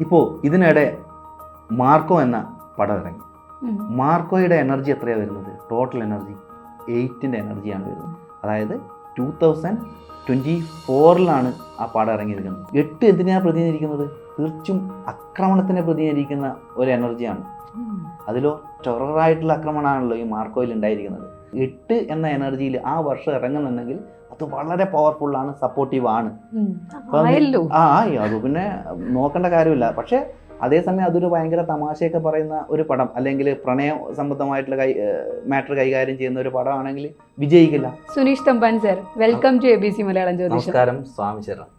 ഇപ്പോൾ ഇതിനിടെ മാർക്കോ എന്ന പടം ഇറങ്ങി. മാർക്കോയുടെ എനർജി എത്രയാണ് വരുന്നത്? ടോട്ടൽ എനർജി എയ്റ്റിന്റെ എനർജിയാണ് വരുന്നത്. അതായത് ടൂ തൗസൻഡ് ട്വന്റി ഫോറിലാണ് ആ പടം ഇറങ്ങിയിരിക്കുന്നത് എട്ട് എന്തിനാണ് പ്രതിനിധീകരിക്കുന്നത്? തീർച്ചും ആക്രമണത്തിനെ പ്രതിനിധീകരിക്കുന്ന ഒരു എനർജിയാണ്. അതിലോ ടെററായിട്ടുള്ള ആക്രമണമാണല്ലോ ഈ മാർക്കോയിൽ ഉണ്ടായിരിക്കുന്നത്. എട്ട് എന്ന എനർജിയിൽ ആ വർഷം ഇറങ്ങുന്നുണ്ടെങ്കിൽ അത് വളരെ പവർഫുള്ളാണ് സപ്പോർട്ടീവ് ആണ്. ആ ആയി. അത് പിന്നെ നോക്കേണ്ട കാര്യമില്ല. പക്ഷേ അതേസമയം അതൊരു ഭയങ്കര തമാശയൊക്കെ പറയുന്ന ഒരു പടം അല്ലെങ്കിൽ പ്രണയ സംബന്ധമായിട്ടുള്ള കൈ മാറ്റർ കൈകാര്യം ചെയ്യുന്ന ഒരു പടമാണെങ്കിൽ വിജയിക്കില്ല. Suneesh Thampan sir welcome to A B C Malayalam ജ്യോതിഷം. നമസ്കാരം സ്വാമി ശരണം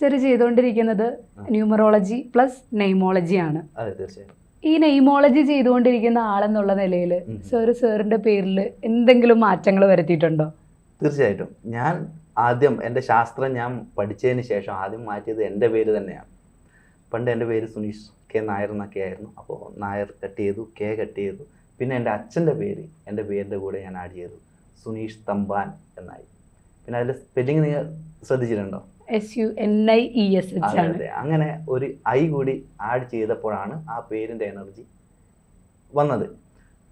സർ ചെയ്തുകൊണ്ടിരിക്കുന്നത് ന്യൂമറോളജി പ്ലസ് നെയ്മോളജി ആണ് അതെ തീർച്ചയായും. ഈ നെയ്മോളജി ചെയ്തുകൊണ്ടിരിക്കുന്ന ആളെന്നുള്ള നിലയിൽ. സർ സാറിന്റെ പേരിൽ എന്തെങ്കിലും മാറ്റങ്ങൾ വരുത്തിയിട്ടുണ്ടോ? തീർച്ചയായിട്ടും. ഞാൻ ആദ്യം എന്റെ ശാസ്ത്രം ഞാൻ പഠിച്ചതിന് ശേഷം ആദ്യം മാറ്റിയത് എന്റെ പേര് തന്നെയാണ്. പണ്ട് എന്റെ പേര് സുനീഷ് കെ നായർ എന്നൊക്കെ ആയിരുന്നു. അപ്പോൾ നായർ കട്ട് ചെയ്തു കെ കട്ട് ചെയ്തു. പിന്നെ എന്റെ അച്ഛന്റെ പേര് എന്റെ പേരിന്റെ കൂടെ ഞാൻ ആഡ് ചെയ്തു. സുനീഷ് തമ്പാൻ എന്നായി. പിന്നെ അതിൽ സ്പെല്ലിങ് നിങ്ങൾ ശ്രദ്ധിച്ചിട്ടുണ്ടോ? S U N I E S H ആണ്. അങ്ങനെ ഒരു ഐ കൂടി ആഡ് ചെയ്തപ്പോഴാണ് ആ പേരിന്റെ എനർജി വന്നത്.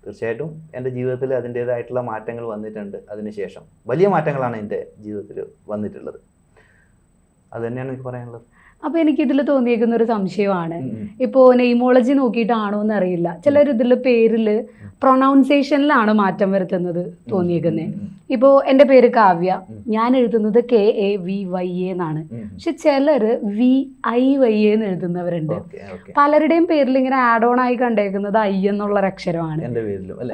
തീർച്ചയായിട്ടും എന്റെ ജീവിതത്തിൽ അതിന്റേതായിട്ടുള്ള മാറ്റങ്ങൾ വന്നിട്ടുണ്ട് അതിനുശേഷം വലിയ മാറ്റങ്ങളാണ് എന്റെ ജീവിതത്തിൽ വന്നിട്ടുള്ളത്. അത് തന്നെയാണ് എനിക്ക് പറയാനുള്ളത്. അപ്പൊ എനിക്ക് ഇതിൽ തോന്നിയേക്കുന്ന ഒരു സംശയമാണ്. ഇപ്പോ നെയ്മോളജി നോക്കിയിട്ടാണോ എന്ന് അറിയില്ല ചിലർ ഇതിൽ പേരിൽ പ്രൊണൗൺസിയേഷനിലാണ് മാറ്റം വരുത്തുന്നത് തോന്നിയേക്കുന്നത് ഇപ്പോ എന്റെ പേര് കാവ്യ. ഞാൻ എഴുതുന്നത് K A V Y A എന്നാണ്. പക്ഷെ ചിലർ വി ഐ വൈ എ എന്ന് എഴുതുന്നവരുണ്ട്. പലരുടെയും പേരിൽ ഇങ്ങനെ ആഡ് ഓൺ ആയി കണ്ടേക്കുന്നത് ഐ എന്നുള്ള അക്ഷരമാണ്.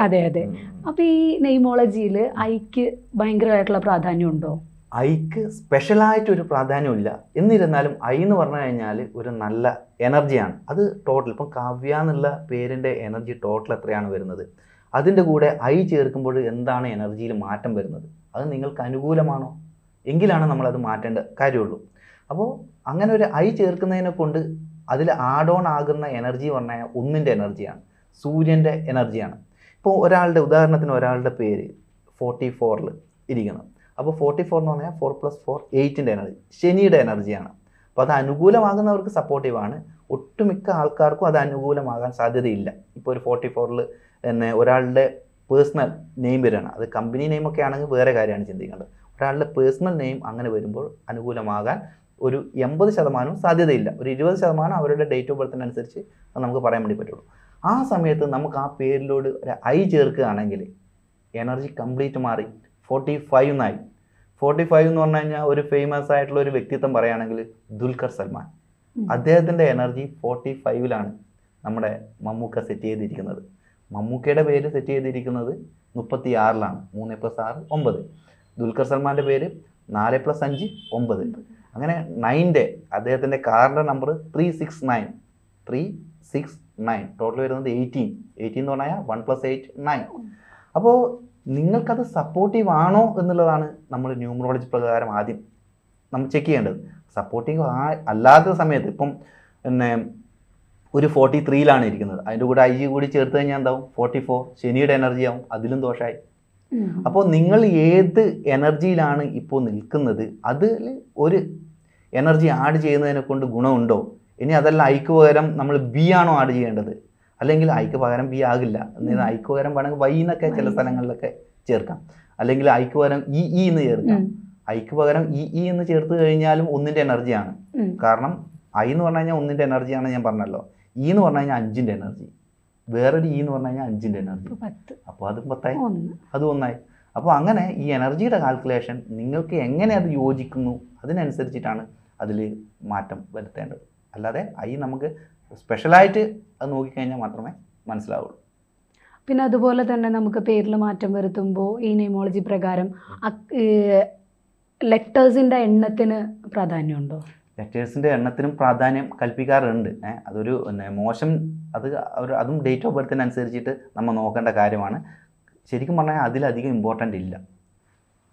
അതെ അതെ. ഉം, ഉം. അപ്പൊ ഈ നെയ്മോളജിയിൽ ഐക്ക് ഭയങ്കരമായിട്ടുള്ള പ്രാധാന്യം ഉണ്ടോ ഐക്ക് സ്പെഷ്യലായിട്ട് ഒരു പ്രാധാന്യമില്ല എന്നിരുന്നാലും ഐ എന്ന് പറഞ്ഞു കഴിഞ്ഞാൽ ഒരു നല്ല എനർജിയാണ്. അത് ടോട്ടൽ ഇപ്പം കാവ്യ എന്നുള്ള പേരിന്റെ എനർജി ടോട്ടൽ എത്രയാണ് വരുന്നത്? അതിന്റെ കൂടെ ഐ ചേർക്കുമ്പോൾ എന്താണ് എനർജിയിൽ മാറ്റം വരുന്നത്? അത് നിങ്ങൾക്ക് അനുകൂലമാണോ? എങ്കിലാണ് നമ്മളത് മാറ്റേണ്ട കാര്യമുള്ളൂ. അപ്പോൾ അങ്ങനെ ഒരു ഐ ചേർക്കുന്നതിനെ കൊണ്ട് അതിൽ ആഡ് ഓൺ ആകുന്ന എനർജി പറഞ്ഞാൽ ഒന്നിന്റെ എനർജിയാണ്. സൂര്യന്റെ എനർജിയാണ്. ഇപ്പോൾ ഒരാളുടെ ഉദാഹരണത്തിന് ഒരാളുടെ പേര് ഫോർട്ടി ഫോറിൽ ഇരിക്കണം. അപ്പോൾ ഫോർട്ടി ഫോർ എന്ന് പറഞ്ഞാൽ ഫോർ പ്ലസ് ഫോർ എയ്റ്റിന്റെ എനർജി ശനിയുടെ എനർജിയാണ് അപ്പോൾ അത് അനുകൂലമാകുന്നവർക്ക് സപ്പോർട്ടീവാണ് ഒട്ടുമിക്ക ആൾക്കാർക്കും അത് അനുകൂലമാകാൻ സാധ്യതയില്ല. ഇപ്പോൾ ഒരു ഫോർട്ടി ഫോറിൽ തന്നെ ഒരാളുടെ പേഴ്സണൽ നെയിം വരികയാണ്. അത് കമ്പനി നെയിമൊക്കെ ആണെങ്കിൽ വേറെ കാര്യമാണ് ചിന്തിക്കേണ്ടത്. ഒരാളുടെ പേഴ്സണൽ നെയിം അങ്ങനെ വരുമ്പോൾ അനുകൂലമാകാൻ ഒരു എൺപത് ശതമാനവും സാധ്യതയില്ല. ഒരു ഇരുപത് ശതമാനം അവരുടെ ഡേറ്റ് ഓഫ് ബർത്തിനനുസരിച്ച് അത് നമുക്ക് പറയാൻ വേണ്ടി പറ്റുള്ളൂ. ആ സമയത്ത് നമുക്ക് ആ പേരിലോട് ഒരു ഐ ചേർക്കുകയാണെങ്കിൽ എനർജി കംപ്ലീറ്റ് മാറി. ഫോർട്ടി ഫൈവ് എന്നായി ഫോർട്ടി ഫൈവ് എന്ന് പറഞ്ഞു കഴിഞ്ഞാൽ ഒരു ഫേമസ് ആയിട്ടുള്ള ഒരു വ്യക്തിത്വം പറയുകയാണെങ്കിൽ ദുൽഖർ സൽമാൻ. അദ്ദേഹത്തിന്റെ എനർജി ഫോർട്ടി ഫൈവിലാണ് നമ്മുടെ മമ്മൂക്ക സെറ്റ് ചെയ്തിരിക്കുന്നത്. മമ്മൂക്കയുടെ പേര് സെറ്റ് ചെയ്തിരിക്കുന്നത് മുപ്പത്തി ആറിലാണ് മൂന്ന് പ്ലസ് ആറ് ഒമ്പത്. ദുൽഖർ സൽമാന്റെ പേര് നാല് പ്ലസ് അഞ്ച് ഒമ്പത്. അങ്ങനെ നയന്റെ അദ്ദേഹത്തിന്റെ കാറിന്റെ number three six nine three six nine total വരുന്നത് എയ്റ്റീൻ എയ്റ്റീൻ എന്ന് പറഞ്ഞാൽ വൺ പ്ലസ് എയ്റ്റ് നയൻ അപ്പോൾ നിങ്ങൾക്കത് സപ്പോർട്ടീവ് ആണോ എന്നുള്ളതാണ് നമ്മൾ ന്യൂമറോളജി പ്രകാരം ആദ്യം നമ്മൾ ചെക്ക് ചെയ്യേണ്ടത്. സപ്പോർട്ടീവ് ആ അല്ലാത്ത സമയത്ത് ഇപ്പം പിന്നെ ഒരു ഫോർട്ടി ത്രീയിലാണ് ഇരിക്കുന്നത്. അതിന്റെ കൂടെ ഐ ജി കൂടി ചേർത്ത് കഴിഞ്ഞാൽ എന്താവും? ഫോർട്ടി ഫോർ ശനിയുടെ എനർജി ആവും. അതിലും ദോഷമായി അപ്പോൾ നിങ്ങൾ ഏത് എനർജിയിലാണ് ഇപ്പോൾ നിൽക്കുന്നത്? അതിൽ ഒരു എനർജി ആഡ് ചെയ്യുന്നതിനെ കൊണ്ട് ഗുണമുണ്ടോ? ഇനി അതല്ല ഐക്ക് പകരം നമ്മൾ ബി ആണോ ആഡ് ചെയ്യേണ്ടത്? അല്ലെങ്കിൽ ഐക്ക് പകരം ബി ആകില്ല. എന്നാൽ ഐക്ക് പകരം വേണമെങ്കിൽ വൈ എന്നൊക്കെ ചില സ്ഥലങ്ങളിലൊക്കെ ചേർക്കാം. അല്ലെങ്കിൽ ഐക്ക് പകരം ഇ ഇ എന്ന് ചേർക്കാം. ഐക്ക് പകരം ഇ ഇ എന്ന് ചേർത്ത് കഴിഞ്ഞാലും ഒന്നിന്റെ എനർജിയാണ് കാരണം ഐ എന്ന് പറഞ്ഞു കഴിഞ്ഞാൽ ഒന്നിന്റെ എനർജിയാണ് ഞാൻ പറഞ്ഞല്ലോ. ഇ എന്ന് പറഞ്ഞു കഴിഞ്ഞാൽ അഞ്ചിന്റെ എനർജി വേറൊരു ഇ എന്ന് പറഞ്ഞു കഴിഞ്ഞാൽ അഞ്ചിന്റെ എനർജി അപ്പോൾ അതും പത്തായി. അത് ഒന്നായി. അപ്പോൾ അങ്ങനെ ഈ എനർജിയുടെ കാൽക്കുലേഷൻ നിങ്ങൾക്ക് എങ്ങനെ അത് യോജിക്കുന്നു? അതിനനുസരിച്ചിട്ടാണ് അതിൽ മാറ്റം വരുത്തേണ്ടത്. അല്ലാതെ ഐ നമുക്ക് സ്പെഷ്യലായിട്ട് അത് നോക്കിക്കഴിഞ്ഞാൽ മാത്രമേ മനസ്സിലാവുള്ളൂ. പിന്നെ അതുപോലെ തന്നെ നമുക്ക് പേരിൽ മാറ്റം വരുത്തുമ്പോൾ ഈ നെയ്മോളജി പ്രകാരം ലെറ്റേഴ്സിന്റെ എണ്ണത്തിന് പ്രാധാന്യമുണ്ടോ? ലെറ്റേഴ്സിന്റെ എണ്ണത്തിനും പ്രാധാന്യം കൽപ്പിക്കാറുണ്ട്. അതൊരു മോശം അത് ഒരു അതും ഡേറ്റ് ഓഫ് ബർത്തിനനുസരിച്ചിട്ട് നമ്മൾ നോക്കേണ്ട കാര്യമാണ്. ശരിക്കും പറഞ്ഞാൽ അതിലധികം ഇമ്പോർട്ടന്റ് ഇല്ല.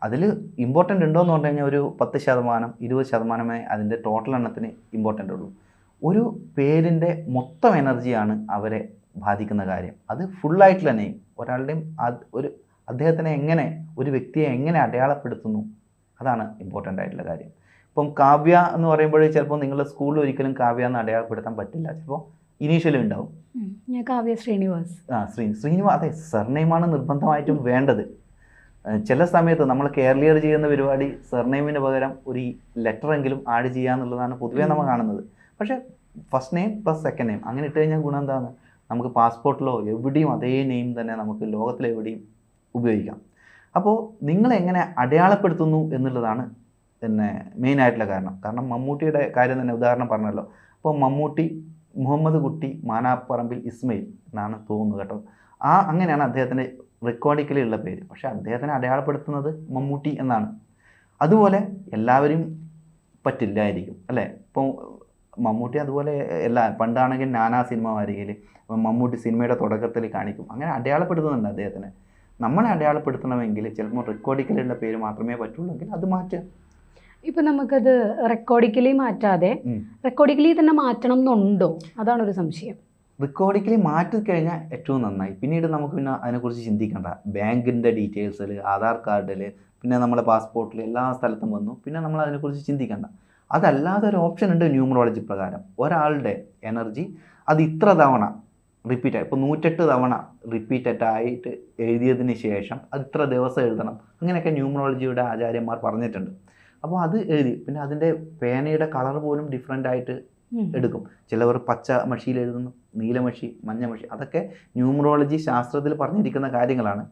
അതിൽ ഇമ്പോർട്ടന്റ് ഉണ്ടോ എന്ന് പറഞ്ഞു കഴിഞ്ഞാൽ ഒരു പത്ത് ശതമാനം ഇരുപത് ശതമാനമേ അതിന്റെ ടോട്ടൽ എണ്ണത്തിന് ഇമ്പോർട്ടന്റ് ഉള്ളൂ. ഒരു പേരിന്റെ മൊത്തം എനർജിയാണ് അവരെ ബാധിക്കുന്ന കാര്യം. അത് ഫുള്ളായിട്ടുള്ള തന്നെ ഒരാളുടെയും ഒരു അദ്ദേഹത്തിനെ എങ്ങനെ ഒരു വ്യക്തിയെ എങ്ങനെ അടയാളപ്പെടുത്തുന്നു? അതാണ് ഇമ്പോർട്ടന്റ് ആയിട്ടുള്ള കാര്യം. ഇപ്പം കാവ്യ എന്ന് പറയുമ്പോൾ ചിലപ്പോൾ നിങ്ങളുടെ സ്കൂളിൽ ഒരിക്കലും കാവ്യ എന്ന് അടയാളപ്പെടുത്താൻ പറ്റില്ല. ചിലപ്പോൾ ഇനീഷ്യലും ഉണ്ടാവും. ഞാൻ കാവ്യ ശ്രീനിവാസ്. ആ ശ്രീ ശ്രീനിവാസ് അതെ സർനെയിമാണ് നിർബന്ധമായിട്ടും വേണ്ടത്. ചില സമയത്ത് നമ്മൾ കേരളീയർ ചെയ്യുന്ന പരിപാടി സർനെയിമിന് പകരം ഒരു ലെറ്റർ എങ്കിലും ആഡ് ചെയ്യുക എന്നുള്ളതാണ് പൊതുവേ നമ്മൾ കാണുന്നത്. പക്ഷേ first name plus second name അങ്ങനെ ഇട്ട് കഴിഞ്ഞാൽ ഗുണം എന്താണ്? നമുക്ക് പാസ്പോർട്ടിലോ എവിടെയും അതേ നെയിം തന്നെ നമുക്ക് ലോകത്തിലെവിടെയും ഉപയോഗിക്കാം. അപ്പോൾ നിങ്ങളെങ്ങനെ അടയാളപ്പെടുത്തുന്നു എന്നുള്ളതാണ് പിന്നെ മെയിൻ ആയിട്ടുള്ള കാരണം. കാരണം മമ്മൂട്ടിയുടെ കാര്യം തന്നെ ഉദാഹരണം പറഞ്ഞല്ലോ. അപ്പോൾ മമ്മൂട്ടി മുഹമ്മദ് കുട്ടി മാനാപ്പറമ്പിൽ ഇസ്മയിൽ എന്നാണ് തോന്നുന്നത് കേട്ടോ. ആ അങ്ങനെയാണ് അദ്ദേഹത്തിന്റെ റെക്കോർഡിക്കലി ഉള്ള പേര്. പക്ഷേ അദ്ദേഹത്തിനെ അടയാളപ്പെടുത്തുന്നത് മമ്മൂട്ടി എന്നാണ്. അതുപോലെ എല്ലാവരും പറ്റില്ലായിരിക്കും അല്ലേ? ഇപ്പോൾ മമ്മൂട്ടി അതുപോലെ എല്ലാ പണ്ടാണെങ്കിൽ നാനാ സിനിമ വാരികയിൽ മമ്മൂട്ടി സിനിമയുടെ തുടക്കത്തിൽ കാണിക്കും. അങ്ങനെ അടയാളപ്പെടുത്തുന്നുണ്ട് അദ്ദേഹത്തിന്. നമ്മളെ അടയാളപ്പെടുത്തണമെങ്കിൽ ചിലപ്പോൾ റെക്കോർഡിക്കലുള്ള പേര് മാത്രമേ പറ്റുള്ളൂ അത് മാറ്റാം. ഇപ്പൊ നമുക്കത് റെക്കോർഡിക്കലി മാറ്റാതെ റെക്കോർഡിക്കലി തന്നെ മാറ്റണം എന്നുണ്ടോ? അതാണ് ഒരു സംശയം. റെക്കോർഡിക്കലി മാറ്റി കഴിഞ്ഞാൽ ഏറ്റവും നന്നായി. പിന്നീട് നമുക്ക് പിന്നെ അതിനെക്കുറിച്ച് ചിന്തിക്കണ്ട. ബാങ്കിന്റെ ഡീറ്റെയിൽസിൽ ആധാർ കാർഡിൽ പിന്നെ നമ്മളെ പാസ്പോർട്ടിൽ എല്ലാ സ്ഥലത്തും വന്നു. പിന്നെ നമ്മൾ അതിനെക്കുറിച്ച് ചിന്തിക്കണ്ട. അതല്ലാതെ ഒരു ഓപ്ഷൻ ഉണ്ട് ന്യൂമറോളജി പ്രകാരം. ഒരാളുടെ എനർജി അത് ഇത്ര തവണ റിപ്പീറ്റ് ആയി. ഇപ്പോൾ നൂറ്റെട്ട് തവണ റിപ്പീറ്റഡ് ആയിട്ട് എഴുതിയതിന് ശേഷം അത് ഇത്ര ദിവസം എഴുതണം. അങ്ങനെയൊക്കെ ന്യൂമറോളജിയുടെ ആചാര്യന്മാർ പറഞ്ഞിട്ടുണ്ട്. അപ്പോൾ അത് എഴുതി പിന്നെ അതിന്റെ പേനയുടെ കളർ പോലും ഡിഫറെന്റ് ആയിട്ട് എടുക്കും. ചിലവർ പച്ച മഷിയിൽ എഴുതുന്നു നീലമഷി മഞ്ഞ മഷി അതൊക്കെ ന്യൂമറോളജി ശാസ്ത്രത്തിൽ പറഞ്ഞിരിക്കുന്ന കാര്യങ്ങളാണ്.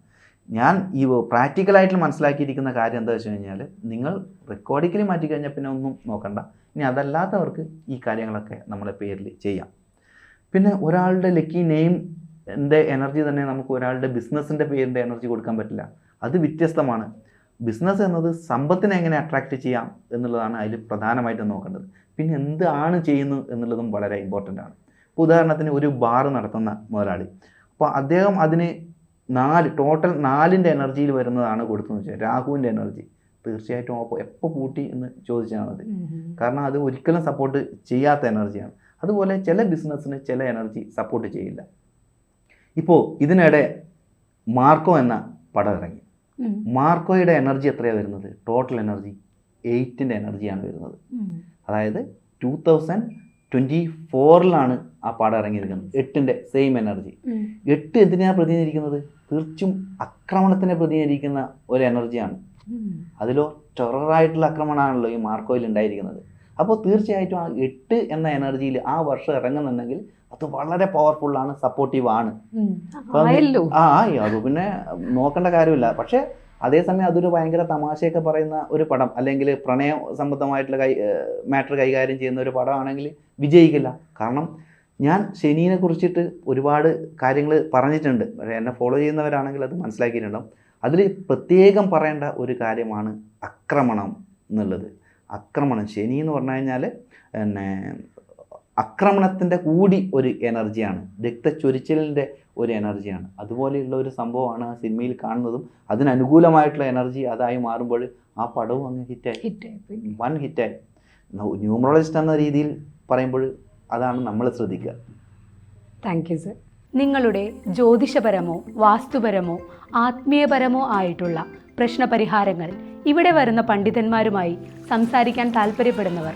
ഞാൻ ഈ പ്രാക്ടിക്കലായിട്ട് മനസ്സിലാക്കിയിരിക്കുന്ന കാര്യം എന്താ വെച്ച് കഴിഞ്ഞാൽ നിങ്ങൾ റെക്കോർഡിക്കലി മാറ്റി കഴിഞ്ഞാൽ പിന്നെ ഒന്നും നോക്കണ്ട. ഇനി അതല്ലാത്തവർക്ക് ഈ കാര്യങ്ങളൊക്കെ നമ്മളെ പേരിൽ ചെയ്യാം. പിന്നെ ഒരാളുടെ ലക്കി നെയിം എന്റെ എനർജി തന്നെ നമുക്ക് ഒരാളുടെ ബിസിനസ്സിന്റെ പേരിന്റെ എനർജി കൊടുക്കാൻ പറ്റില്ല. അത് വ്യത്യസ്തമാണ്. ബിസിനസ് എന്നത് സമ്പത്തിനെ എങ്ങനെ അട്രാക്റ്റ് ചെയ്യാം എന്നുള്ളതാണ് അതിൽ പ്രധാനമായിട്ടും നോക്കേണ്ടത്. പിന്നെ എന്താണ് ചെയ്യുന്നത് എന്നുള്ളതും വളരെ ഇമ്പോർട്ടന്റ് ആണ്. ഇപ്പോൾ ഉദാഹരണത്തിന് ഒരു ബാർ നടത്തുന്ന മുതലാളി. അപ്പോൾ അദ്ദേഹം അതിന് നാല് ടോട്ടൽ നാലിന്റെ എനർജിയിൽ വരുന്നതാണ് കൊടുത്തതെന്ന് വെച്ചാൽ രാഹുവിന്റെ എനർജി തീർച്ചയായിട്ടും അപ്പോൾ എപ്പോൾ പൂട്ടി എന്ന് ചോദിച്ചാൽ മതി കാരണം അത് ഒരിക്കലും സപ്പോർട്ട് ചെയ്യാത്ത എനർജിയാണ് അതുപോലെ ചില ബിസിനസ്സിന് ചില എനർജി സപ്പോർട്ട് ചെയ്യില്ല. ഇപ്പോൾ ഇതിനിടെ മാർക്കോ എന്ന പടം ഇറങ്ങി. മാർക്കോയുടെ എനർജി എത്രയാണ് വരുന്നത്? ടോട്ടൽ എനർജി എയ്റ്റിന്റെ എനർജിയാണ് വരുന്നത്. അതായത് ടു തൗസൻഡ് ട്വന്റി ഫോറിലാണ് ആ പാടം ഇറങ്ങിയിരിക്കുന്നത്. എട്ടിന്റെ സെയിം എനർജി എട്ട് എന്തിനാണ് പ്രതിനിധീകരിക്കുന്നത്? തീർച്ചും ആക്രമണത്തിനെ പ്രതിനിധീകരിക്കുന്ന ഒരു എനർജിയാണ്. അതിലോ ടെററായിട്ടുള്ള ആക്രമണമാണല്ലോ ഈ മാർക്കോയിൽ ഉണ്ടായിരിക്കുന്നത്. അപ്പോൾ തീർച്ചയായിട്ടും ആ എട്ട് എന്ന എനർജിയിൽ ആ വർഷം ഇറങ്ങുന്നുണ്ടെങ്കിൽ അത് വളരെ പവർഫുള്ളാണ് സപ്പോർട്ടീവ് ആണ്. ആ അത് പിന്നെ നോക്കേണ്ട കാര്യമില്ല. പക്ഷേ അതേസമയം അതൊരു ഭയങ്കര തമാശയൊക്കെ പറയുന്ന ഒരു പടം അല്ലെങ്കിൽ പ്രണയ സംബന്ധമായിട്ടുള്ള കൈ മാറ്റർ കൈകാര്യം ചെയ്യുന്ന ഒരു പടമാണെങ്കിൽ വിജയിക്കില്ല. കാരണം ഞാൻ ശനീനെ കുറിച്ചിട്ട് ഒരുപാട് കാര്യങ്ങൾ പറഞ്ഞിട്ടുണ്ട്. പക്ഷേ എന്നെ ഫോളോ ചെയ്യുന്നവരാണെങ്കിൽ അത് മനസ്സിലാക്കിയിട്ടുണ്ടാവും. അതിൽ പ്രത്യേകം പറയേണ്ട ഒരു കാര്യമാണ് ആക്രമണം എന്നുള്ളത്. ആക്രമണം ശനി എന്ന് പറഞ്ഞു കഴിഞ്ഞാൽ പിന്നെ ആക്രമണത്തിന്റെ കൂടി ഒരു എനർജിയാണ് രക്തച്ചൊരിച്ചിലിന്റെ ഒരു എനർജിയാണ്. അതുപോലെയുള്ള ഒരു സംഭവമാണ് ആ സിനിമയിൽ കാണുന്നതും അതിനനുകൂലമായിട്ടുള്ള എനർജി അതായി മാറുമ്പോൾ ആ പടവും അങ്ങ് ഹിറ്റായി. വൺ ഹിറ്റായി. ന്യൂമറോളജിസ്റ്റ് എന്ന രീതിയിൽ പറയുമ്പോൾ അതാണ് നമ്മൾ ശ്രദ്ധിക്കുക. താങ്ക് യു സർ നിങ്ങളുടെ ജ്യോതിഷപരമോ വാസ്തുപരമോ ആത്മീയപരമോ ആയിട്ടുള്ള പ്രശ്നപരിഹാരങ്ങൾ ഇവിടെ വരുന്ന പണ്ഡിതന്മാരുമായി സംസാരിക്കാൻ താല്പര്യപ്പെടുന്നവർ